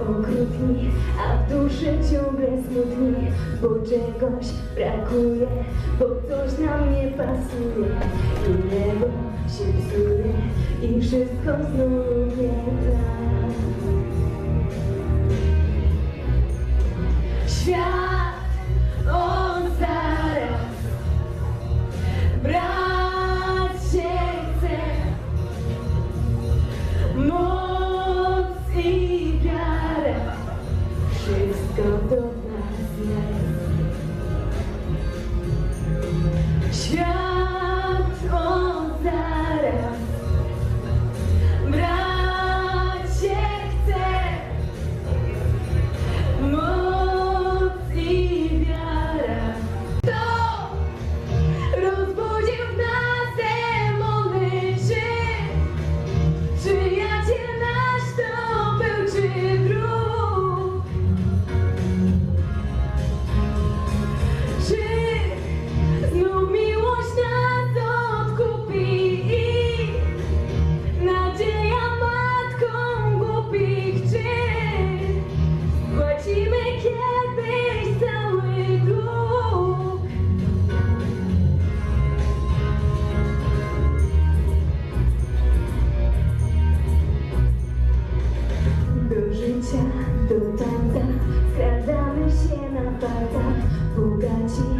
okrutni, a w duszy ciągle smutni, bo czegoś brakuje, bo coś nam nie pasuje i niebo się psuje i wszystko znów nie tak. the życie do tata Skradamy się na patach, bogaci